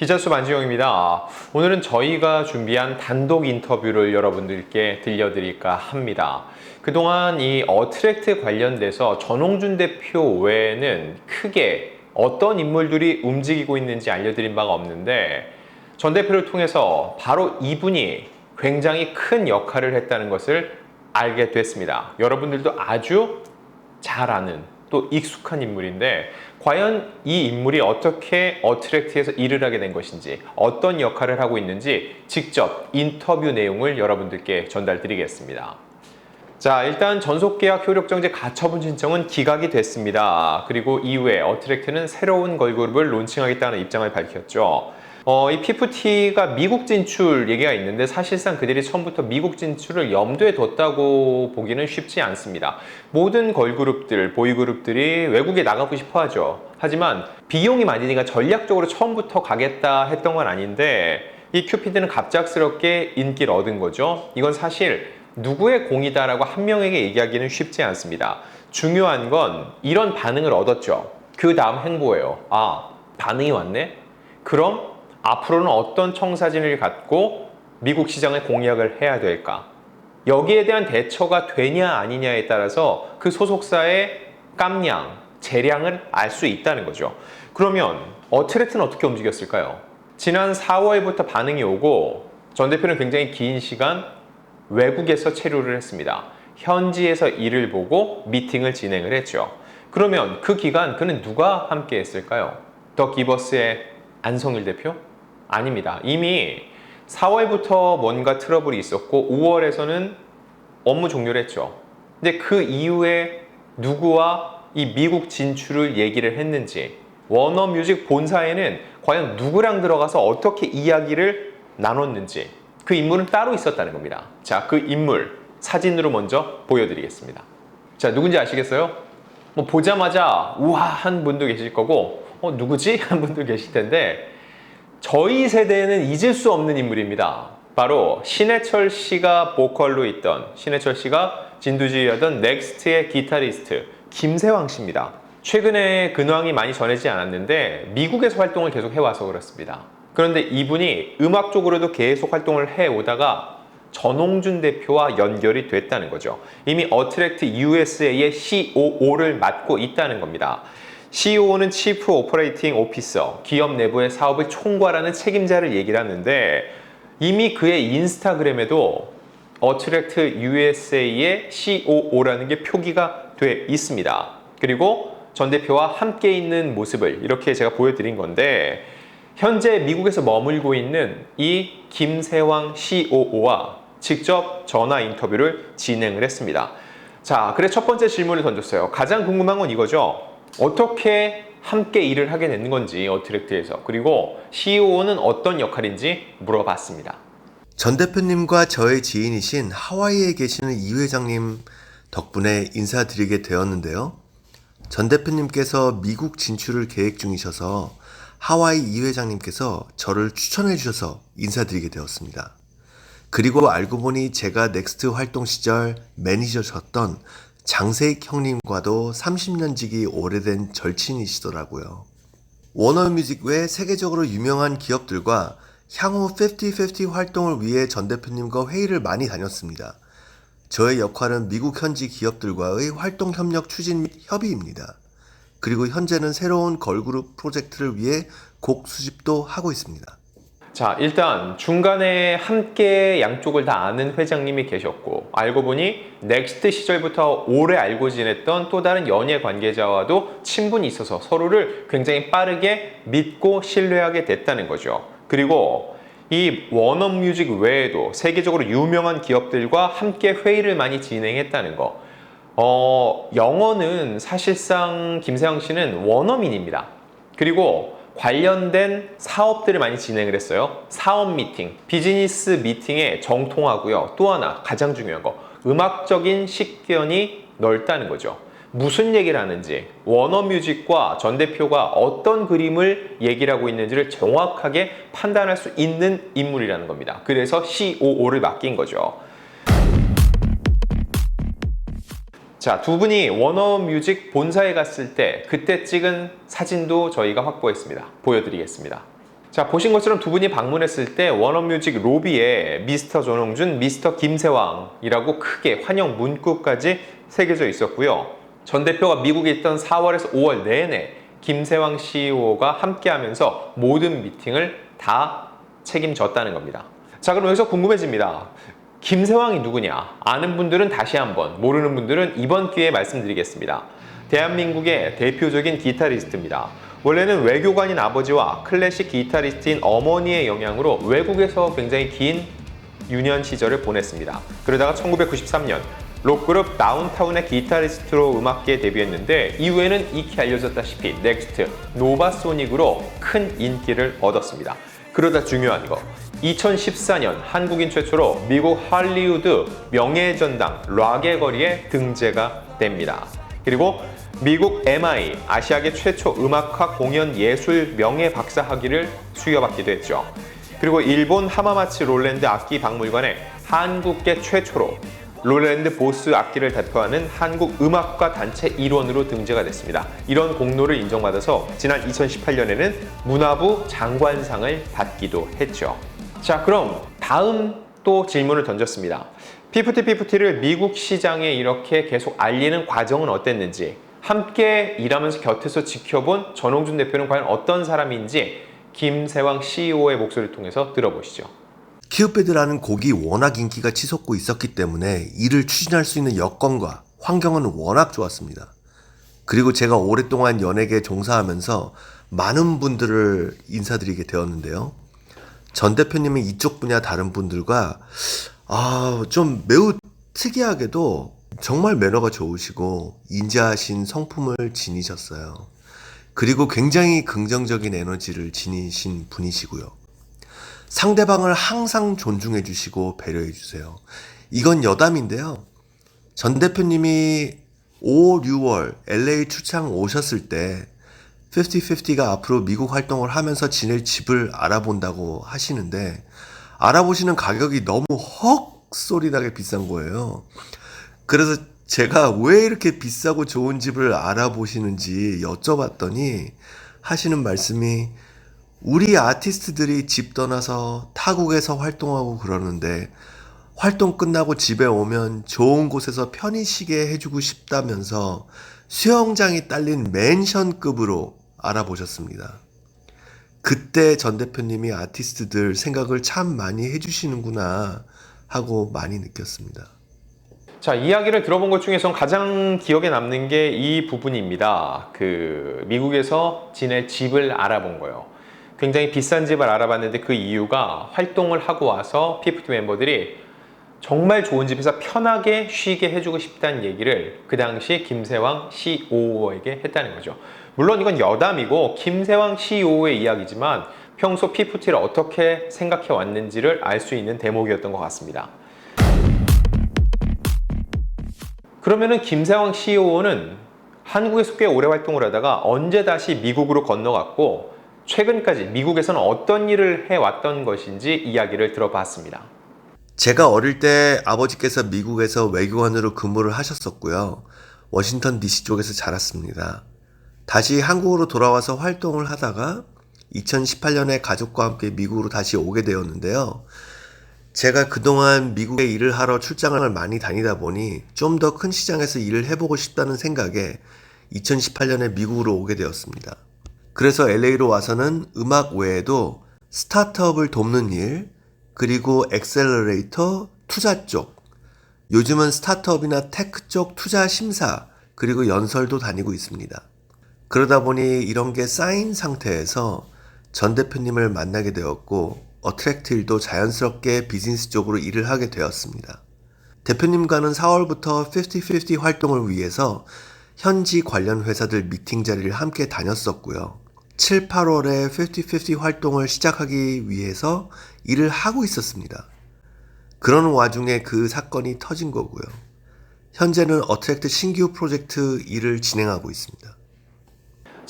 기자수 만지영입니다. 오늘은 저희가 준비한 단독 인터뷰를 여러분들께 들려드릴까 합니다. 그동안 이 어트랙트 관련돼서 전홍준 대표 외에는 크게 어떤 인물들이 움직이고 있는지 알려드린 바가 없는데 전 대표를 통해서 바로 이분이 굉장히 큰 역할을 했다는 것을 알게 됐습니다. 여러분들도 아주 잘 아는 또 익숙한 인물인데 과연 이 인물이 어떻게 어트랙트에서 일을 하게 된 것인지 어떤 역할을 하고 있는지 직접 인터뷰 내용을 여러분들께 전달드리겠습니다. 자, 일단 전속계약 효력정지 가처분 신청은 기각이 됐습니다. 그리고 이후에 어트랙트는 새로운 걸그룹을 론칭하겠다는 입장을 밝혔죠. 어, 이 PFT가 미국 진출 얘기가 있는데 사실상 그들이 처음부터 미국 진출을 염두에 뒀다고 보기는 쉽지 않습니다. 모든 걸그룹들, 보이그룹들이 외국에 나가고 싶어 하죠. 하지만 비용이 많이 드니까 전략적으로 처음부터 가겠다 했던 건 아닌데 이 큐피드는 갑작스럽게 인기를 얻은 거죠. 이건 사실 누구의 공이다라고 한 명에게 얘기하기는 쉽지 않습니다. 중요한 건 이런 반응을 얻었죠. 그 다음 행보예요. 아, 반응이 왔네? 그럼 앞으로는 어떤 청사진을 갖고 미국 시장에 공략을 해야 될까? 여기에 대한 대처가 되냐 아니냐에 따라서 그 소속사의 깜량, 재량을 알 수 있다는 거죠. 그러면 어트랙트는 어떻게 움직였을까요? 지난 4월부터 반응이 오고 전 대표는 굉장히 긴 시간 외국에서 체류를 했습니다. 현지에서 일을 보고 미팅을 진행을 했죠. 그러면 그 기간 그는 누가 함께 했을까요? 더 기버스의 안성일 대표? 아닙니다. 이미 4월부터 뭔가 트러블이 있었고 5월에서는 업무 종료를 했죠. 근데 그 이후에 누구와 이 미국 진출을 얘기를 했는지 워너뮤직 본사에는 과연 누구랑 들어가서 어떻게 이야기를 나눴는지 그 인물은 따로 있었다는 겁니다. 자, 그 인물 사진으로 먼저 보여드리겠습니다. 자, 누군지 아시겠어요? 뭐 보자마자 우와 한 분도 계실 거고 어 누구지 한 분도 계실 텐데 저희 세대에는 잊을 수 없는 인물입니다. 바로 신해철 씨가 보컬로 있던 신해철 씨가 진두지휘하던 넥스트의 기타리스트 김세왕 씨입니다. 최근에 근황이 많이 전해지지 않았는데 미국에서 활동을 계속 해와서 그렇습니다. 그런데 이분이 음악 쪽으로도 계속 활동을 해오다가 전홍준 대표와 연결이 됐다는 거죠. 이미 어트랙트 USA의 COO를 맡고 있다는 겁니다. COO는 치프 오퍼레이팅 오피서, 기업 내부의 사업을 총괄하는 책임자를 얘기를 하는데 이미 그의 인스타그램에도 어트랙트 USA의 COO라는 게 표기가 돼 있습니다. 그리고 전 대표와 함께 있는 모습을 이렇게 제가 보여드린 건데 현재 미국에서 머물고 있는 이 김세왕 COO와 직접 전화 인터뷰를 진행을 했습니다. 자, 그래 첫 번째 질문을 던졌어요. 가장 궁금한 건 이거죠. 어떻게 함께 일을 하게 되는 건지 어트랙트에서 그리고 CEO는 어떤 역할인지 물어봤습니다. 전 대표님과 저의 지인이신 하와이에 계시는 이 회장님 덕분에 인사드리게 되었는데요. 전 대표님께서 미국 진출을 계획 중이셔서 하와이 이 회장님께서 저를 추천해 주셔서 인사드리게 되었습니다. 그리고 알고 보니 제가 넥스트 활동 시절 매니저셨던 장세익 형님과도 30년 지기 오래된 절친이시더라고요. 워너뮤직 외 세계적으로 유명한 기업들과 향후 50-50 활동을 위해 전 대표님과 회의를 많이 다녔습니다. 저의 역할은 미국 현지 기업들과의 활동 협력 추진 및 협의입니다. 그리고 현재는 새로운 걸그룹 프로젝트를 위해 곡 수집도 하고 있습니다. 자, 일단 중간에 함께 양쪽을 다 아는 회장님이 계셨고 알고 보니 넥스트 시절부터 오래 알고 지냈던 또 다른 연예 관계자와도 친분이 있어서 서로를 굉장히 빠르게 믿고 신뢰하게 됐다는 거죠. 그리고 이 워너뮤직 외에도 세계적으로 유명한 기업들과 함께 회의를 많이 진행했다는 거. 어, 영어는 사실상 김세영 씨는 원어민입니다. 그리고 관련된 사업들을 많이 진행을 했어요. 사업 미팅, 비즈니스 미팅에 정통하고요. 또 하나 가장 중요한 거, 음악적인 식견이 넓다는 거죠. 무슨 얘기를 하는지, 워너뮤직과 전 대표가 어떤 그림을 얘기를 하고 있는지를 정확하게 판단할 수 있는 인물이라는 겁니다. 그래서 COO를 맡긴 거죠. 자, 두 분이 워너뮤직 본사에 갔을 때 그때 찍은 사진도 저희가 확보했습니다. 보여드리겠습니다. 자, 보신 것처럼 두 분이 방문했을 때 워너뮤직 로비에 미스터 전홍준, 미스터 김세왕이라고 크게 환영 문구까지 새겨져 있었고요. 전 대표가 미국에 있던 4월에서 5월 내내 김세왕 CEO가 함께하면서 모든 미팅을 다 책임졌다는 겁니다. 자, 그럼 여기서 궁금해집니다. 김세왕이 누구냐? 아는 분들은 다시 한번, 모르는 분들은 이번 기회에 말씀드리겠습니다. 대한민국의 대표적인 기타리스트입니다. 원래는 외교관인 아버지와 클래식 기타리스트인 어머니의 영향으로 외국에서 굉장히 긴 유년 시절을 보냈습니다. 그러다가 1993년 록그룹 다운타운의 기타리스트로 음악계에 데뷔했는데 이후에는 익히 알려졌다시피 넥스트, 노바소닉으로 큰 인기를 얻었습니다. 그러다 중요한 거 2014년 한국인 최초로 미국 할리우드 명예전당 락의 거리에 등재가 됩니다. 그리고 미국 MI 아시아계 최초 음악학 공연 예술 명예 박사 학위를 수여받기도 했죠. 그리고 일본 하마마치 롤랜드 악기 박물관에 한국계 최초로 롤랜드 보스 악기를 대표하는 한국 음악가 단체 일원으로 등재가 됐습니다. 이런 공로를 인정받아서 지난 2018년에는 문화부 장관상을 받기도 했죠. 자, 그럼 다음 또 질문을 던졌습니다. 피프티 피프티를 미국 시장에 이렇게 계속 알리는 과정은 어땠는지, 함께 일하면서 곁에서 지켜본 전홍준 대표는 과연 어떤 사람인지 김세왕 CEO의 목소리를 통해서 들어보시죠. 키우배드라는 곡이 워낙 인기가 치솟고 있었기 때문에 이를 추진할 수 있는 여건과 환경은 워낙 좋았습니다. 그리고 제가 오랫동안 연예계에 종사하면서 많은 분들을 인사드리게 되었는데요. 전 대표님은 이쪽 분야 다른 분들과 아, 좀 매우 특이하게도 정말 매너가 좋으시고 인자하신 성품을 지니셨어요. 그리고 굉장히 긍정적인 에너지를 지니신 분이시고요. 상대방을 항상 존중해 주시고 배려해 주세요. 이건 여담인데요. 전 대표님이 5, 6월 LA 출장 오셨을 때 50-50가 앞으로 미국 활동을 하면서 지낼 집을 알아본다고 하시는데 알아보시는 가격이 너무 헉 소리 나게 비싼 거예요. 그래서 제가 왜 이렇게 비싸고 좋은 집을 알아보시는지 여쭤봤더니 하시는 말씀이 우리 아티스트들이 집 떠나서 타국에서 활동하고 그러는데 활동 끝나고 집에 오면 좋은 곳에서 편히 쉬게 해주고 싶다면서 수영장이 딸린 맨션급으로 알아보셨습니다. 그때 전 대표님이 아티스트들 생각을 참 많이 해주시는구나 하고 많이 느꼈습니다. 자, 이야기를 들어본 것 중에선 가장 기억에 남는 게 이 부분입니다. 그 미국에서 지낼 집을 알아본 거예요. 굉장히 비싼 집을 알아봤는데 그 이유가 활동을 하고 와서 피프티 멤버들이 정말 좋은 집에서 편하게 쉬게 해주고 싶다는 얘기를 그 당시 김세왕 CEO에게 했다는 거죠. 물론 이건 여담이고 김세왕 CEO의 이야기지만 평소 피프티를 어떻게 생각해 왔는지를 알 수 있는 대목이었던 것 같습니다. 그러면은 김세왕 CEO는 한국에서 꽤 오래 활동을 하다가 언제 다시 미국으로 건너갔고 최근까지 미국에서는 어떤 일을 해왔던 것인지 이야기를 들어봤습니다. 제가 어릴 때 아버지께서 미국에서 외교관으로 근무를 하셨었고요. 워싱턴 DC 쪽에서 자랐습니다. 다시 한국으로 돌아와서 활동을 하다가 2018년에 가족과 함께 미국으로 다시 오게 되었는데요. 제가 그동안 미국에 일을 하러 출장을 많이 다니다 보니 좀 더 큰 시장에서 일을 해보고 싶다는 생각에 2018년에 미국으로 오게 되었습니다. 그래서 LA로 와서는 음악 외에도 스타트업을 돕는 일, 그리고 엑셀러레이터 투자 쪽, 요즘은 스타트업이나 테크 쪽 투자 심사, 그리고 연설도 다니고 있습니다. 그러다 보니 이런 게 쌓인 상태에서 전 대표님을 만나게 되었고, 어트랙트 일도 자연스럽게 비즈니스 쪽으로 일을 하게 되었습니다. 대표님과는 4월부터 50-50 활동을 위해서 현지 관련 회사들 미팅 자리를 함께 다녔었고요. 7, 8월에 50-50 활동을 시작하기 위해서 일을 하고 있었습니다. 그러는 와중에 그 사건이 터진 거고요. 현재는 어트랙트 신규 프로젝트 일을 진행하고 있습니다.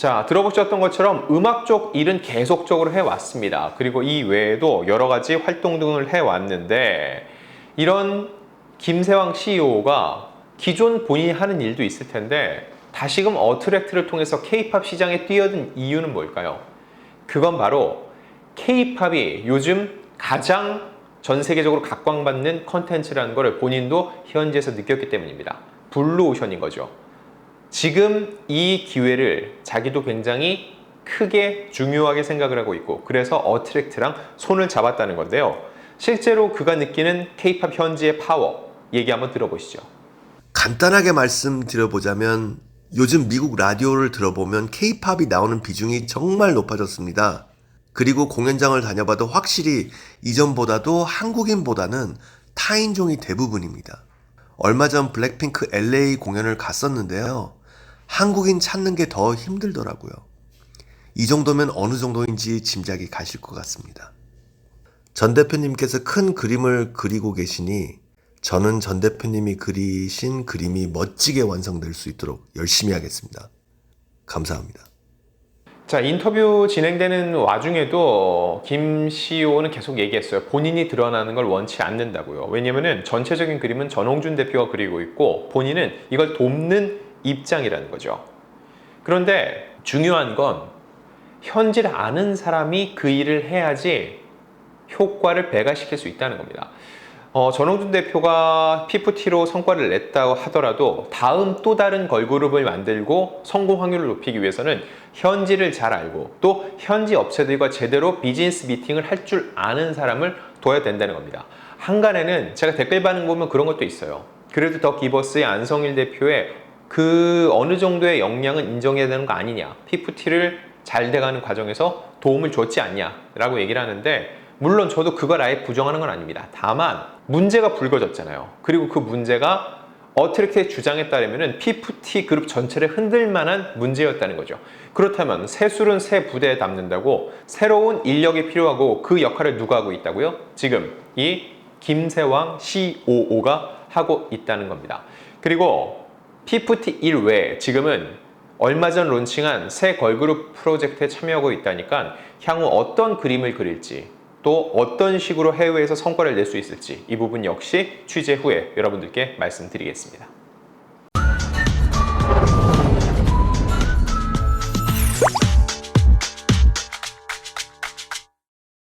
자, 들어보셨던 것처럼 음악 쪽 일은 계속적으로 해왔습니다. 그리고 이 외에도 여러 가지 활동 등을 해왔는데, 이런 김세왕 CEO가 기존 본인이 하는 일도 있을 텐데, 다시금 어트랙트를 통해서 K-팝 시장에 뛰어든 이유는 뭘까요? 그건 바로 K-팝이 요즘 가장 전 세계적으로 각광받는 컨텐츠라는 것을 본인도 현지에서 느꼈기 때문입니다. 블루오션인 거죠. 지금 이 기회를 자기도 굉장히 크게 중요하게 생각을 하고 있고 그래서 어트랙트랑 손을 잡았다는 건데요. 실제로 그가 느끼는 K-팝 현지의 파워 얘기 한번 들어보시죠. 간단하게 말씀드려보자면 요즘 미국 라디오를 들어보면 케이팝이 나오는 비중이 정말 높아졌습니다. 그리고 공연장을 다녀봐도 확실히 이전보다도 한국인보다는 타인종이 대부분입니다. 얼마 전 블랙핑크 LA 공연을 갔었는데요. 한국인 찾는 게 더 힘들더라고요. 이 정도면 어느 정도인지 짐작이 가실 것 같습니다. 전 대표님께서 큰 그림을 그리고 계시니 저는 전 대표님이 그리신 그림이 멋지게 완성될 수 있도록 열심히 하겠습니다. 감사합니다. 자 인터뷰 진행되는 와중에도 김 CEO는 계속 얘기했어요. 본인이 드러나는 걸 원치 않는다고요. 왜냐면은 전체적인 그림은 전홍준 대표가 그리고 있고 본인은 이걸 돕는 입장이라는 거죠. 그런데 중요한 건 현지를 아는 사람이 그 일을 해야지 효과를 배가시킬 수 있다는 겁니다. 어, 전홍준 대표가 PFT로 성과를 냈다고 하더라도 다음 또 다른 걸그룹을 만들고 성공 확률을 높이기 위해서는 현지를 잘 알고 또 현지 업체들과 제대로 비즈니스 미팅을 할 줄 아는 사람을 둬야 된다는 겁니다. 한간에는 제가 댓글 반응 보면 그런 것도 있어요. 그래도 더 기버스의 안성일 대표의 그 어느 정도의 역량은 인정해야 되는 거 아니냐. PFT를 잘 돼가는 과정에서 도움을 줬지 않냐라고 얘기를 하는데 물론 저도 그걸 아예 부정하는 건 아닙니다. 다만 문제가 불거졌잖아요. 그리고 그 문제가 어트랙트의 주장에 따르면 PFT 그룹 전체를 흔들 만한 문제였다는 거죠. 그렇다면 새 술은 새 부대에 담는다고 새로운 인력이 필요하고 그 역할을 누가 하고 있다고요? 지금 이 김세왕 COO가 하고 있다는 겁니다. 그리고 PFT 1 외에 지금은 얼마 전 론칭한 새 걸그룹 프로젝트에 참여하고 있다니까 향후 어떤 그림을 그릴지 또 어떤 식으로 해외에서 성과를 낼 수 있을지 이 부분 역시 취재 후에 여러분들께 말씀드리겠습니다.